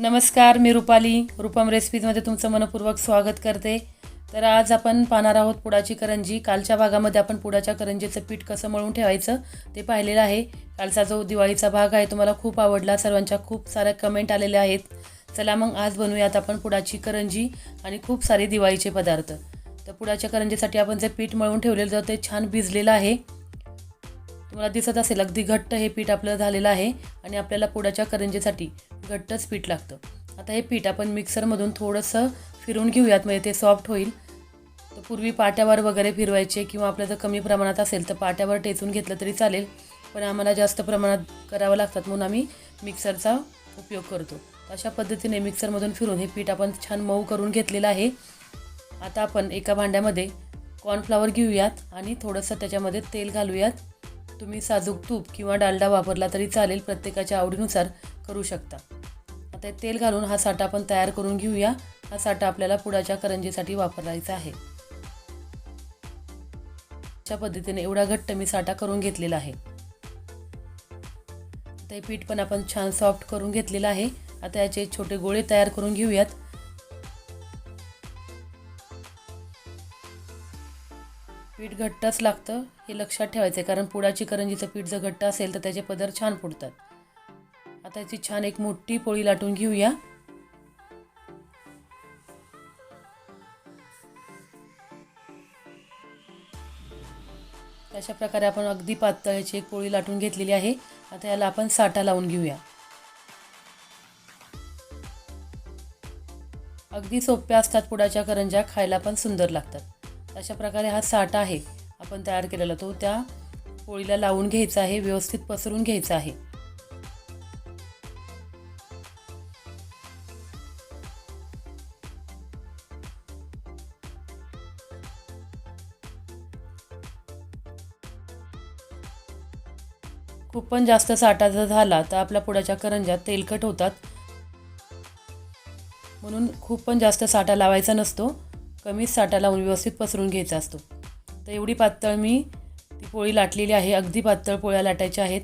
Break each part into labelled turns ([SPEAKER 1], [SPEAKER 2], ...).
[SPEAKER 1] नमस्कार मी रुपाली. रुपम रेसिपीजमध्ये तुमचं मनपूर्वक स्वागत करते. तर आज आपण पाहणार आहोत पुडाची करंजी. कालच्या भागामध्ये आपण पुडाच्या करंजीचं पीठ कसं मळून ठेवायचं ते पाहिलेलं आहे. कालचा जो दिवाळीचा भाग आहे तुम्हाला खूप आवडला. सर्वांच्या खूप साऱ्या कमेंट आलेल्या आहेत. चला मग आज बनवूयात आपण पुडाची करंजी आणि खूप सारे दिवाळीचे पदार्थ. तर पुडाच्या करंजीसाठी आपण जे पीठ मळून ठेवलेलं जातं ते छान भिजलेलं आहे. तुम्हाला दिसत असेल अगदी घट्ट हे पीठ आपलं झालेलं आहे आणि आपल्याला पुडाच्या करंजीसाठी घट्टच पीठ लागतं. आता हे पीठ आपण मिक्सरमधून थोडंसं फिरून घेऊयात म्हणजे ते सॉफ्ट होईल. तर पूर्वी पाट्यावर वगैरे फिरवायचे किंवा आपलं जर कमी प्रमाणात असेल तर पाट्यावर टेचून घेतलं तरी चालेल. पण आम्हाला जास्त प्रमाणात करावं लागतात म्हणून आम्ही मिक्सरचा उपयोग करतो. अशा पद्धतीने मिक्सरमधून फिरून हे पीठ आपण छान मऊ करून घेतलेलं आहे. आता आपण एका भांड्यामध्ये कॉर्नफ्लावर घेऊयात आणि थोडंसं त्याच्यामध्ये तेल घालूयात. तुम्ही साजूक तूप किंवा डालडा वापरला तरी चालेल प्रत्येकाच्या आवडीनुसार करू शकता. आता तेल घालून हा साठा आपण तयार करून घेऊया. हा साठा आपल्याला पुडाच्या करंजीसाठी वापरायचा आहे. अशा पद्धतीने एवढा घट्ट मी साठा करून घेतलेला आहे. ते पीठ पण आपण छान सॉफ्ट करून घेतलेलं आहे. आता याचे छोटे गोळे तयार करून घेऊयात. घट्टच लागतं हे लक्षात ठेवायचं आहे कारण पुडाची करंजीचं पीठ जर घट्ट असेल तर त्याचे पदर छान फुडतात आता याची छान एक मोठी पोळी लाटून घेऊया. अशा प्रकारे आपण अगदी पातळ याची एक पोळी लाटून घेतलेली आहे. आता याला आपण साठा लावून घेऊया. अगदी सोप्या असतात पुडाच्या करंज्या खायला पण सुंदर लागतात. अशा प्रकारे हा साठा आहे आपण तयार केलेला. तो त्या पोळीला लावून घ्यायचा आहे व्यवस्थित पसरून घ्यायचा आहे. खूप पण जास्त साठा जर झाला तर आपल्या पुढ्याच्या करंज्या तेलकट होतात. म्हणून खूप पण जास्त साठा लावायचा नसतो. कमीच साठा लावून म्हणजे व्यवस्थित पसरून घ्यायचा असतो. तर एवढी पातळ मी ती पोळी लाटलेली आहे. अगदी पातळ पोळ्या लाटायच्या आहेत.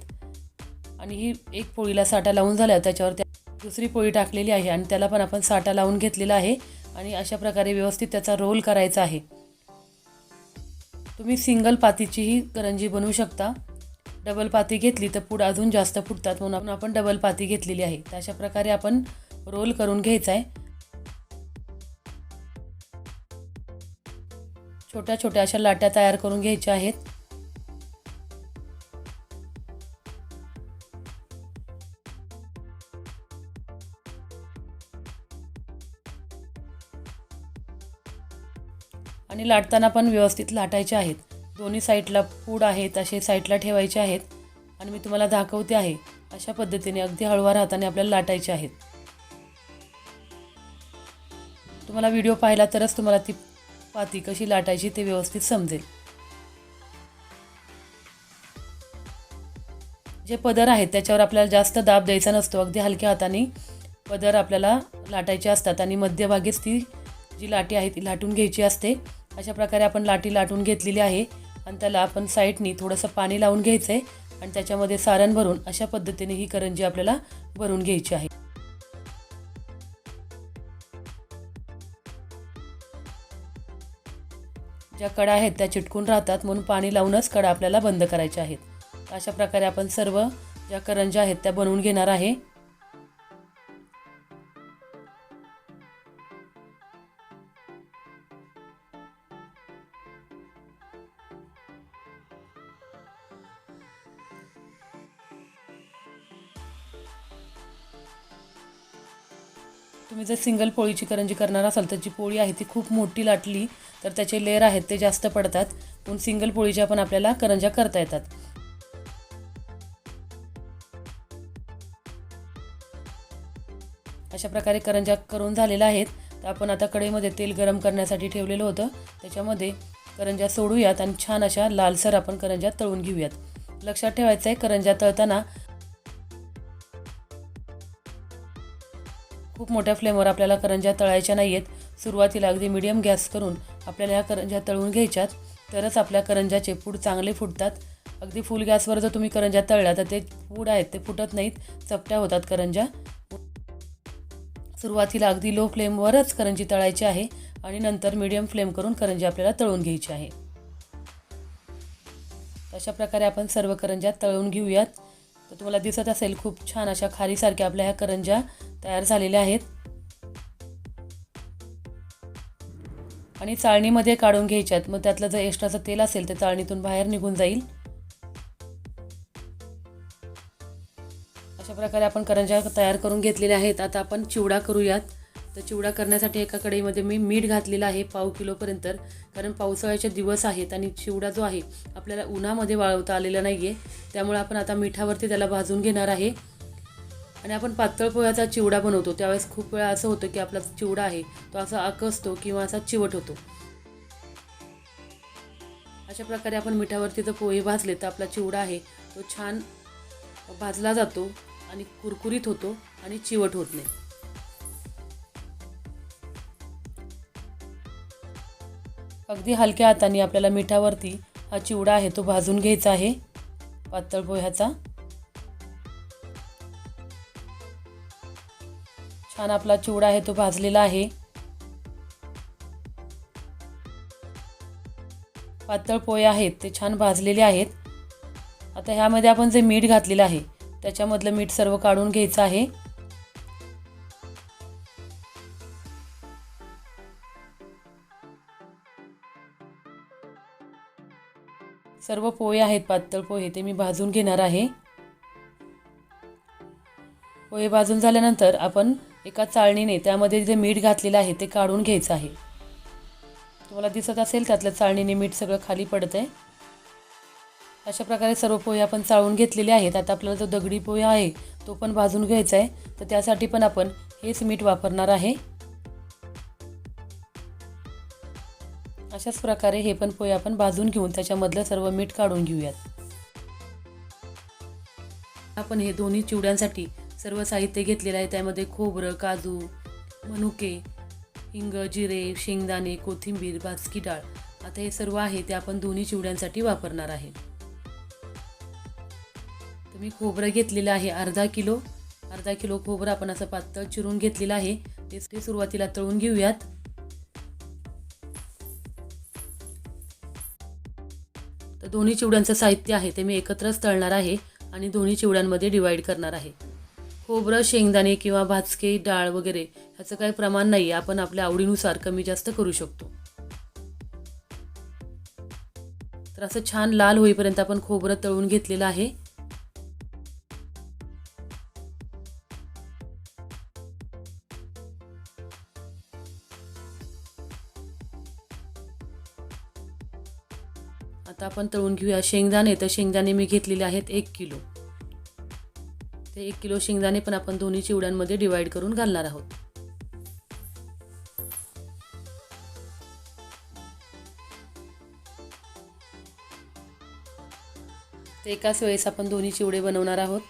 [SPEAKER 1] आणि ही एक पोळीला साठा लावून झाल्या त्याच्यावर त्या दुसरी पोळी टाकलेली आहे आणि त्याला पण आपण साठा लावून घेतलेला आहे आणि अशा प्रकारे व्यवस्थित त्याचा रोल करायचा आहे. तुम्ही सिंगल पातीचीही करंजी बनवू शकता. डबल पाती घेतली तर पुढं अजून जास्त फुटतात म्हणून आपण डबल पाती घेतलेली आहे. तर अशा प्रकारे आपण रोल करून घ्यायचा आहे. छोट्या छोट्या अशा लाट्या तयार करून घ्यायच्या आहेत. आणि लाटताना पण व्यवस्थित लाटायचे आहेत. दोन्ही साईडला पूड आहेत असे साईडला ठेवायचे आहेत. आणि मी तुम्हाला दाखवते आहे अशा पद्धतीने अगदी हळूवार हाताने आपल्याला लाटायचे आहेत. तुम्हाला व्हिडिओ पाहिला तरच तुम्हाला ती पाती कशी लाटायची ते व्यवस्थित समजेल. जे पदर आहेत त्याच्यावर आपल्याला जास्त दाब द्यायचा नसतो. अगदी हलक्या हाताने पदर आपल्याला लाटायचे असतात आणि मध्यभागीच ती जी लाटी आहे ती लाटून घ्यायची असते. अशा प्रकारे आपण लाटी लाटून घेतलेली आहे आणि त्याला आपण साईडनी थोडंसं पाणी लावून घ्यायचं आहे आणि त्याच्यामध्ये सारण भरून अशा पद्धतीने ही करंजी आपल्याला भरून घ्यायची आहे. ज्या कडा आहेत त्या चिटकून राहतात म्हणून पाणी लावूनच कडा आपल्याला बंद करायच्या आहेत. अशा प्रकारे आपण सर्व ज्या करंज्या आहेत त्या बनवून घेणार आहे. तुम्ही जर सिंगल पोळीची करंजी करणार असाल तर जी पोळी आहे ती खूप मोठी लाटली तर त्याचे लेअर आहेत ते जास्त पडतात. पण सिंगल पोळीच्या पण आपल्याला करंज्या करता येतात. अशा प्रकारे करंज्या करून झालेल्या आहेत. तर आपण आता कढईमध्ये तेल गरम करण्यासाठी ठेवलेलं होतं. त्याच्यामध्ये करंज्या सोडूयात आणि छान अशा लालसर आपण करंज्या तळून घेऊयात. लक्षात ठेवायचं आहे करंज्या तळताना खूप मोठ्या फ्लेमवर आपल्याला करंज्या तळायच्या नाही आहेत सुरुवातीला अगदी मिडियम गॅस करून आपल्याला ह्या करंज्या तळून घ्यायच्यात. तरच आपल्या करंज्याचे पूड चांगले फुटतात. अगदी फुल गॅसवर जर तुम्ही करंज्या तळल्या तर ते पूड आहेत ते फुटत नाहीत. चपट्या होतात करंज्या. सुरुवातीला अगदी लो फ्लेमवरच करंजी तळायची आहे आणि नंतर मीडियम फ्लेम करून करंजी आपल्याला तळून घ्यायची आहे. अशा प्रकारे आपण सर्व करंज्या तळून घेऊयात. तर तुम्हाला दिसत असेल खूप छान अशा खारीसारख्या आपल्या ह्या करंज्या तयार झालेल्या आहेत. आणि चाळणीमध्ये काढून घ्यायच्यात. मग त्यातलं जर एक्स्ट्राचं तेल असेल तर चाळणीतून बाहेर निघून जाईल. अशा प्रकारे आपण करंज्या तयार करून घेतलेल्या आहेत. आता आपण चिवडा करूयात. तर चिवडा करण्यासाठी एका कढईमध्ये मी मीठ घातलेलं आहे पाव किलोपर्यंत. कारण पावसाळ्याचे दिवस आहेत आणि चिवडा जो आहे आपल्याला उन्हामध्ये वाळवता आलेला नाही आहे त्यामुळे आपण आता मिठावरती त्याला भाजून घेणार आहे. आणि आपण पातळ पोह्याचा चिवडा बनवतो. त्यावेळेस खूप वेळा असं होतं की आपला चिवडा आहे तो असा आकसतो किंवा असा चिवट होतो. अशा प्रकारे आपण मिठावरती जर पोहे भाजले तर आपला चिवडा आहे तो छान भाजला जातो आणि कुरकुरीत होतो आणि चिवट होत नाही. अगदी हलक्या हाताने आपल्याला मिठावरती हा चिवडा आहे तो भाजून घ्यायचा आहे पातळ पोह्याचा. छान आपला चिवडा आहे तो भाजलेला आहे. पातळ पोहे आहेत ते छान भाजलेले आहेत. आता ह्यामध्ये आपण जे मीठ घातलेलं आहे त्याच्यामधलं मीठ सर्व काढून घ्यायचं आहे. सर्व पोहे आहेत पातळ पोहे ते मी भाजून घेणार आहे. पोहे भाजून झाल्यानंतर आपण एका चाळणीने त्यामध्ये जे मीठ घातलेलं आहे ते काढून घ्यायचं आहे. तुम्हाला दिसत असेल त्यातल्या चाळणीने मीठ सगळं खाली पडत आहे अशा प्रकारे सर्व पोहे आपण चाळून घेतलेले आहेत. आता आपल्याला जो दगडी पोहे आहे तो पण भाजून घ्यायचा आहे. तर त्यासाठी पण आपण हेच मीठ वापरणार आहे. अशाच प्रकारे हे पण पोहे आपण भाजून घेऊन त्याच्यामधलं सर्व मीठ काढून घेऊयात. आपण हे दोन्ही चिवड्यांसाठी सर्व साहित्य घेतलेलं आहे. त्यामध्ये खोबरं काजू मनुके हिंग जिरे शेंगदाणे कोथिंबीर भाजकी डाळ. आता हे सर्व आहे ते आपण दोन्ही चिवड्यांसाठी वापरणार आहे. तर मी खोबरं घेतलेलं आहे अर्धा किलो. अर्धा किलो खोबरं आपण असं पातळ चिरून घेतलेलं आहे. ते ते सुरुवातीला तळून घेऊयात. तर दोन्ही चिवड्यांचं साहित्य आहे ते मी एकत्रच तळणार आहे आणि दोन्ही चिवड्यांमध्ये डिवाईड करणार आहे. खोबरं शेंगदाणे किंवा भाजके डाळ वगैरे ह्याचं काही प्रमाण नाही आपण आपल्या आवडीनुसार कमी जास्त करू शकतो. तर असं छान लाल होईपर्यंत आपण खोबरं तळून घेतलेलं आहे. आता आपण तळून घेऊया शेंगदाणे. तर शेंगदाणे मी घेतलेले आहेत एक किलो. ते एक किलो शेंगदाणे पण आपण दोन्ही चिवड्यांमध्ये डिवाईड करून घालणार आहोत. ते एकाच वेळेस आपण दोन्ही चिवडे बनवणार आहोत.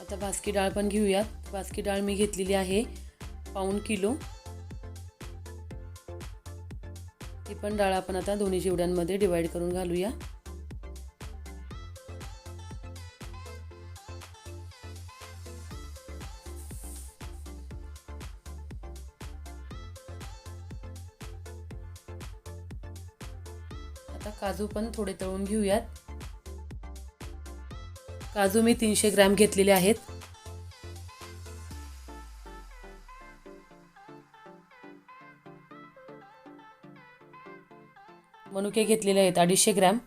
[SPEAKER 1] आता भास्की डाळ पण घेऊयात. भास्की डाळ मी घेतलेली आहे पाऊण किलो. ती पण डाळ आपण आता दोन्ही चिवड्यांमध्ये डिवाईड करून घालूया. आता काजू पण थोडे तळून घेऊयात. काजू मी तीनशे ग्रॅम घेतलेले आहेत. मनुके घेतलेले आहेत. अडीचशे ग्रॅम.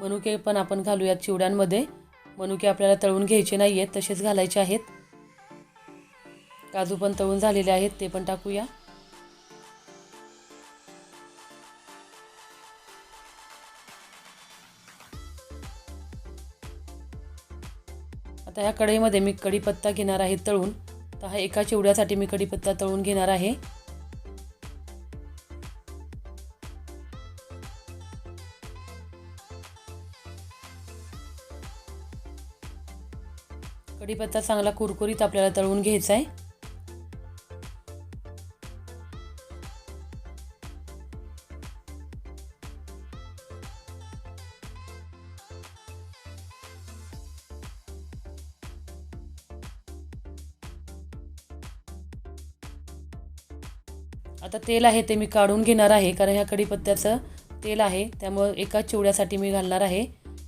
[SPEAKER 1] मनुके पण आपण घालूयात चिवड्यांमध्ये. मनुके आपल्याला तळून घ्यायचे नाही आहेत तसेच घालायचे आहेत. काजू पण तळून झालेले आहेत ते पण टाकूया. आता ह्या कढईमध्ये मी कढीपत्ता घेणार आहे तळून. तर हा एका चिवड्यासाठी मी कढीपत्ता तळून घेणार आहे. कढीपत्ता चांगला कुरकुरीत आपल्याला तळून घ्यायचा आहे आता तेल आहे ते मी काढून घेणार आहे कारण ह्या कढीपत्त्याचं तेल आहे त्यामुळं एकाच चिवड्यासाठी मी घालणार आहे.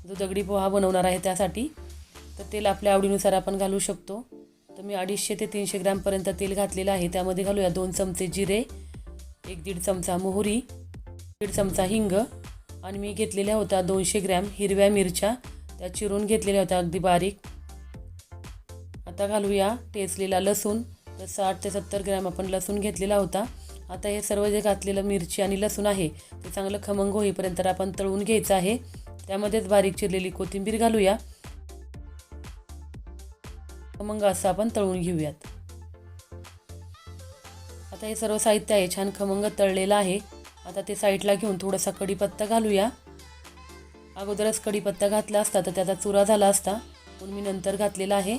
[SPEAKER 1] जो दगडी पोहा बनवणार आहे त्यासाठी. तर तेल आपल्या आवडीनुसार आपण घालू शकतो. तर मी अडीचशे ते तीनशे ग्रॅमपर्यंत तेल घातलेलं आहे. त्यामध्ये घालूया दोन चमचे जिरे एक दीड चमचा मोहरी दीड चमचा हिंग आणि मी घेतलेल्या होत्या दोनशे ग्रॅम हिरव्या मिरच्या. त्या चिरून घेतलेल्या होत्या अगदी बारीक. आता घालूया टेचलेला लसूण. तर साठ ते सत्तर ग्रॅम आपण लसूण घेतलेला होता. आता हे सर्व जे घातलेलं मिरची आणि लसूण आहे ते चांगलं खमंग होईपर्यंत आपण तळून घ्यायचं आहे. त्यामध्येच बारीक चिरलेली कोथिंबीर घालूया. खमंग असं आपण तळून घेऊयात. आता हे सर्व साहित्य आहे छान खमंग तळलेलं आहे. आता ते साईडला घेऊन थोडासा कढीपत्ता घालूया. अगोदरच कढीपत्ता घातला असता तर त्याचा चुरा झाला असता. म्हणून मी नंतर घातलेला आहे.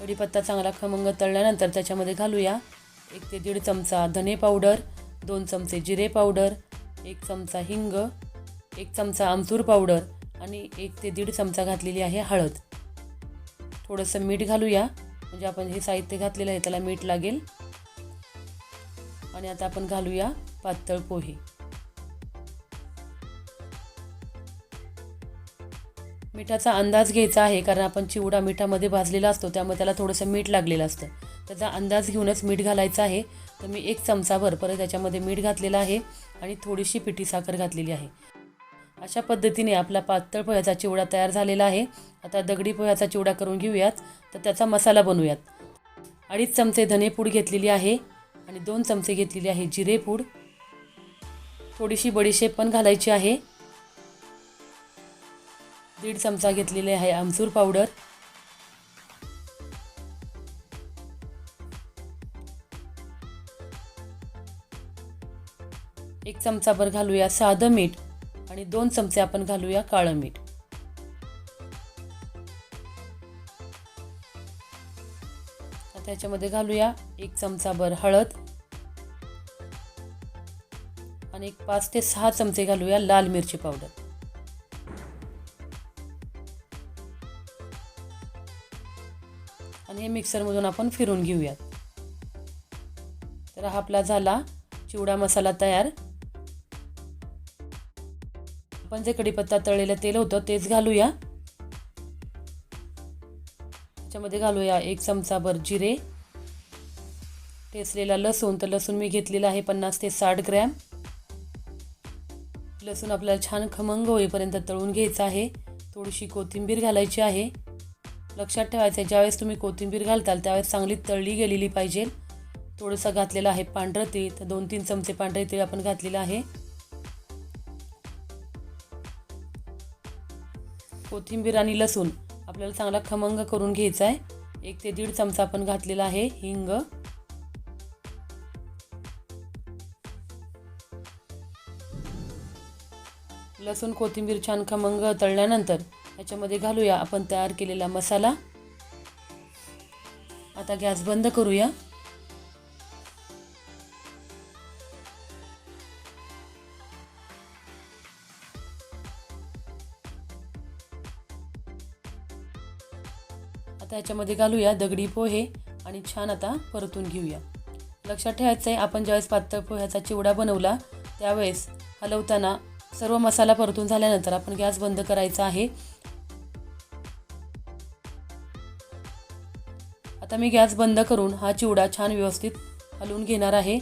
[SPEAKER 1] कढीपत्ता चांगला खमंग तळल्यानंतर त्याच्यामध्ये घालूया. एक ते दीड चमचा धने पावडर दोन चमचे जिरे पावडर एक चमचा हिंग एक चमचा आमचूर पावडर आणि एक ते दीड चमचा घातलेली आहे हळद. थोडंसं मीठ घालूया. म्हणजे आपण हे साहित्य घातलेलं आहे त्याला मीठ लागेल. आणि आता आपण घालूया पातळ पोहे. मिठाचा अंदाज घ्यायचा आहे कारण आपण चिवडा मिठामध्ये भाजलेला असतो त्यामुळे त्याला थोडंसं मीठ लागलेलं असतं. त्याचा अंदाज घेऊनच मीठ घालायचं आहे. तर मी एक चमचाभर परत त्याच्यामध्ये मीठ घातलेलं आहे आणि थोडीशी पिठी साखर घातलेली आहे. अशा पद्धतीने आपला पातळ पोह्याचा चिवडा तयार झालेला आहे. आता दगडी पोह्याचा चिवडा करून घेऊयात. तर त्याचा मसाला बनवूयात. अडीच चमचे धनेपूड घेतलेली आहे आणि दोन चमचे घेतलेली आहे जिरेपूड थोडीशी बडीशेप पण घालायची आहे. दीड चमचा घेतलेले आहे आमचूर पावडर. एक चमचाभर घालूया साधं मीठ. आणि दोन चमचे आपण घालूया काळं मीठ. त्याच्यामध्ये घालूया एक चमचाभर हळद. आणि एक पाच ते सहा चमचे घालूया लाल मिरची पावडर. आणि हे मिक्सरमधून आपण फिरून घेऊयात. तर हा आपला झाला चिवडा मसाला तयार. आपण जे कढीपत्ता तळलेलं तेल होतं तेच घालूया. त्याच्यामध्ये घालूया एक चमचाभर जिरे. टेसलेला लसूण तर लसूण मी घेतलेला आहे पन्नास ते साठ ग्रॅम. लसूण आपल्याला छान खमंग होईपर्यंत तळून घ्यायचं आहे. थोडीशी कोथिंबीर घालायची आहे. लक्षात ठेवायचं आहे ज्यावेळेस तुम्ही कोथिंबीर घालताल त्यावेळेस चांगली तळली गेलेली पाहिजे. थोडंसं घातलेलं आहे पांढरं तीळ तर दोन तीन चमचे पांढरे तीळ आपण घातलेलं आहे. कोथिंबीर आणि लसूण आपल्याला चांगला खमंग करून घ्यायचा आहे. एक ते दीड चमचा आपण घातलेला आहे हिंग. लसूण कोथिंबीर छान खमंग तळल्यानंतर याच्यामध्ये घालूया आपण तयार केलेला मसाला. आता गॅस बंद करूया. ह्याच्यामध्ये घालूया दगडी पोहे आणि छान आता परतून घेऊया. लक्षात ठेवायचं आहे आपण ज्यावेळेस पातळ पोह्याचा चिवडा बनवला त्यावेळेस हलवताना सर्व मसाला परतून झाल्यानंतर आपण गॅस बंद करायचा आहे. आता मी गॅस बंद करून हा चिवडा छान व्यवस्थित हलवून घेणार आहे.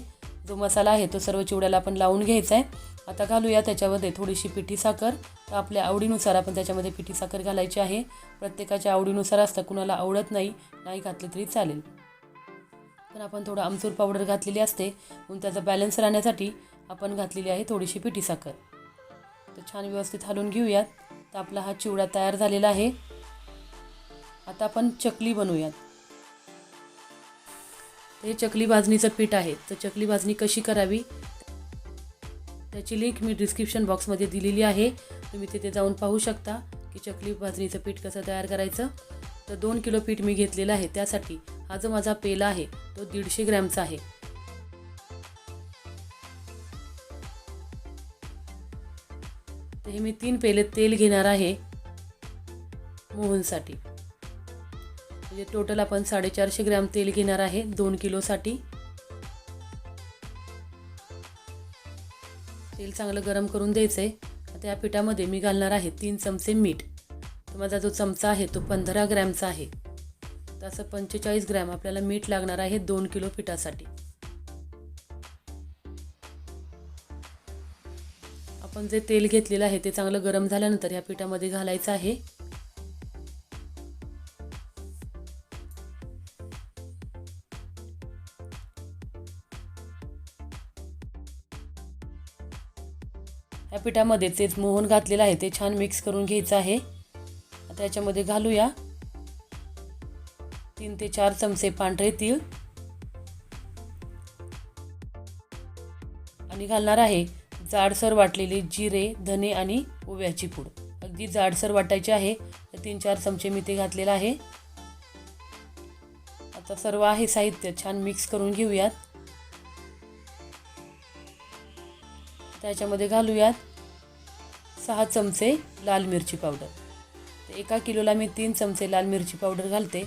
[SPEAKER 1] जो मसाला आहे तो सर्व चिवड्याला आपण लावून घ्यायचा आहे आता घालूया त्याच्यामध्ये थोडीशी पिठी साखर. तर आपल्या आवडीनुसार आपण त्याच्यामध्ये पिठी साखर घालायची आहे. प्रत्येकाच्या आवडीनुसार असतं कुणाला आवडत नाही नाही घातलं तरी चालेल. पण आपण थोडं आमचूर पावडर घातलेली असते. म्हणून त्याचा बॅलन्स राहण्यासाठी आपण घातलेली आहे थोडीशी पिठी साखर. तर छान व्यवस्थित हलवून घेऊयात. तर आपला हा चिवडा तयार झालेला आहे. आता आपण चकली बनवूयात. हे चकली भाजणीचं पीठ आहे. तर चकली भाजणी कशी करावी? त्याची लिंक मी डिस्क्रिप्शन बॉक्समध्ये दिलेली आहे. तुम्ही तिथे जाऊन पाहू शकता की चकली भाजणीचं पीठ कसं तयार करायचं. तर दोन किलो पीठ मी घेतलेलं आहे. त्यासाठी हा जो माझा पेला आहे तो दीडशे ग्रॅमचा आहे. तर हे मी तीन पेले तेल घेणार आहे मोहनसाठी. म्हणजे टोटल आपण साडेचारशे ग्रॅम तेल घेणार आहे दोन किलोसाठी. तेल चांगलं गरम करून द्यायचं आहे आता या पिठामध्ये मी घालणार आहे तीन चमचे मीठ. तर माझा जो चमचा आहे तो पंधरा ग्रॅमचा आहे. तसं पंचेचाळीस ग्रॅम आपल्याला मीठ लागणार आहे दोन किलो पिठासाठी. आपण जे तेल घेतलेलं आहे ते चांगलं गरम झाल्यानंतर ह्या पिठामध्ये घालायचं आहे. पिठामध्ये तेच मोहन घातलेलं आहे ते छान मिक्स करून घ्यायचं आहे. आता याच्यामध्ये घालूया. तीन ते चार चमचे पांढरे तीळ. आणि घालणार आहे जाडसर वाटलेले जिरे धने आणि ओव्याची पूड. अगदी जाडसर वाटायची आहे. तर तीन चार चमचे मी ते घातलेलं आहे. आता सर्व आहे साहित्य छान मिक्स करून घेऊयात. त्याच्यामध्ये घालूयात. सहा चमचे लाल मिरची पावडर. तर एका किलोला मी तीन चमचे लाल मिरची पावडर घालते.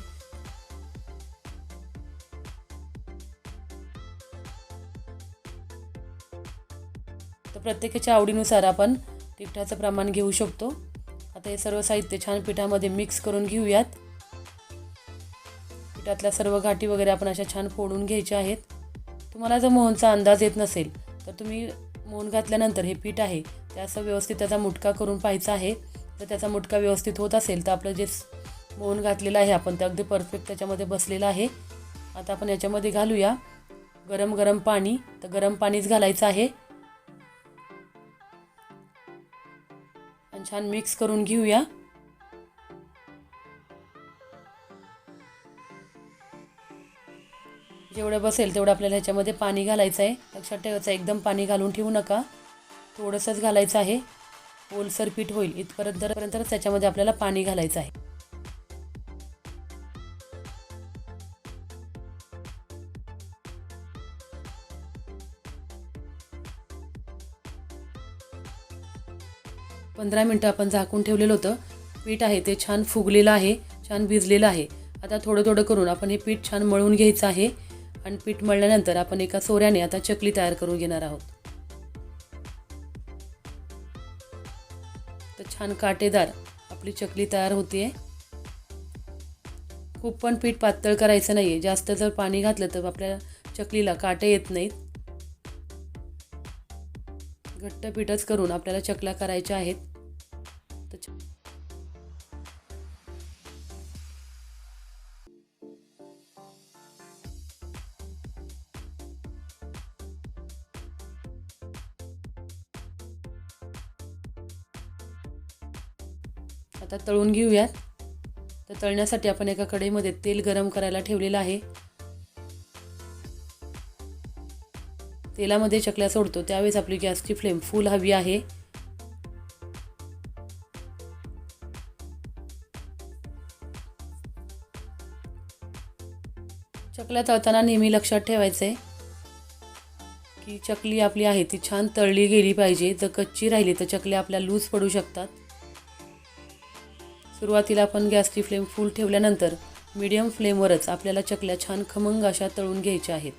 [SPEAKER 1] तर प्रत्येकाच्या आवडीनुसार आपण तिखटाचं प्रमाण घेऊ शकतो. आता हे सर्व साहित्य छान पिठामध्ये मिक्स करून घेऊयात. पिठातल्या सर्व गाठी वगैरे आपण अशा छान फोडून घ्यायच्या आहेत. तुम्हाला जर मोहनचा अंदाज येत नसेल तर तुम्ही मोहन घातल्यानंतर हे पीठ आहे ते असं व्यवस्थित त्याचा मुटका करून पाहायचा आहे. जर त्याचा मुटका व्यवस्थित होत असेल तर आपलं जे मोहन घातलेलं आहे आपण ते अगदी परफेक्ट त्याच्यामध्ये बसलेलं आहे. आता आपण याच्यामध्ये घालूया गरम गरम पाणी. तर गरम पाणीच घालायचं आहे. आणि छान मिक्स करून घेऊया. जेवढं बसेल तेवढं आपल्याला ह्याच्यामध्ये पाणी घालायचं आहे. लक्षात ठेवायचं एकदम पाणी घालून ठेवू नका. थोडंसंच घालायचं आहे. ओलसर पीठ होईल. इथपर्यंत पर्यंतच त्याच्यामध्ये आपल्याला पाणी घालायचं आहे. पंधरा मिनटं आपण झाकून ठेवलेलं होतं. पीठ आहे ते छान फुगलेलं आहे छान भिजलेलं आहे. आता थोडं थोडं करून आपण हे पीठ छान मळून घ्यायचं आहे. आणि पीठ मळल्यानंतर आपण एका सोऱ्याने आता चकली तयार करून घेणार आहोत. तर छान काटेदार आपली चकली तयार होते खूप पण पीठ पातळ करायचं नाही आहे जास्त जर पाणी घातलं तर आपल्या चकलीला काटे येत नाहीत. घट्ट पीठच करून आपल्याला चकल्या करायच्या आहेत. तर तळून घेऊयात. तर तळण्यासाठी आपण एका कढईमध्ये तेल गरम करायला ठेवलेलं आहे. तेलामध्ये चकल्या सोडतो. त्यावेळेस आपली गॅसची फ्लेम फुल हवी आहे. चकल्या तळताना नेहमी लक्षात ठेवायचं आहे की चकली आपली आहे ती छान तळली गेली पाहिजे. जर कच्ची राहिली तर चकल्या आपल्या लूज पडू शकतात. सुरुवातीला आपण गॅसची फ्लेम फुल ठेवल्यानंतर मीडियम फ्लेमवरच आपल्याला चकल्या छान खमंग अशा तळून घ्यायच्या आहेत.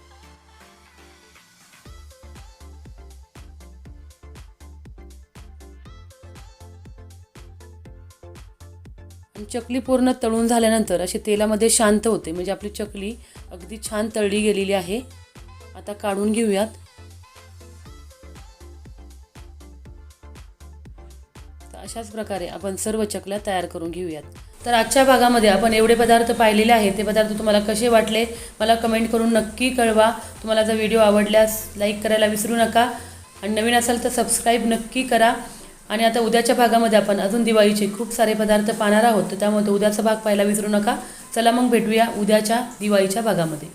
[SPEAKER 1] आणि चकली पूर्ण तळून झाल्यानंतर अशी तेलामध्ये शांत होते. म्हणजे आपली चकली अगदी छान तळली गेलेली आहे. आता काढून घेऊयात. अशाच प्रकारे आपण सर्व चकल्या तयार करून घेऊयात. तर आजच्या भागामध्ये आपण एवढे पदार्थ पाहिलेले आहेत ते पदार्थ तुम्हाला कसे वाटले मला कमेंट करून नक्की कळवा. तुम्हाला जर व्हिडिओ आवडल्यास लाईक करायला विसरू नका आणि नवीन असाल तर सबस्क्राईब नक्की करा. आणि आता उद्याच्या भागामध्ये आपण अजून दिवाळीचे खूप सारे पदार्थ पाहणार आहोत तर त्यामुळे उद्याचा भाग पाहायला विसरू नका. चला मग भेटूया उद्याच्या दिवाळीच्या भागामध्ये.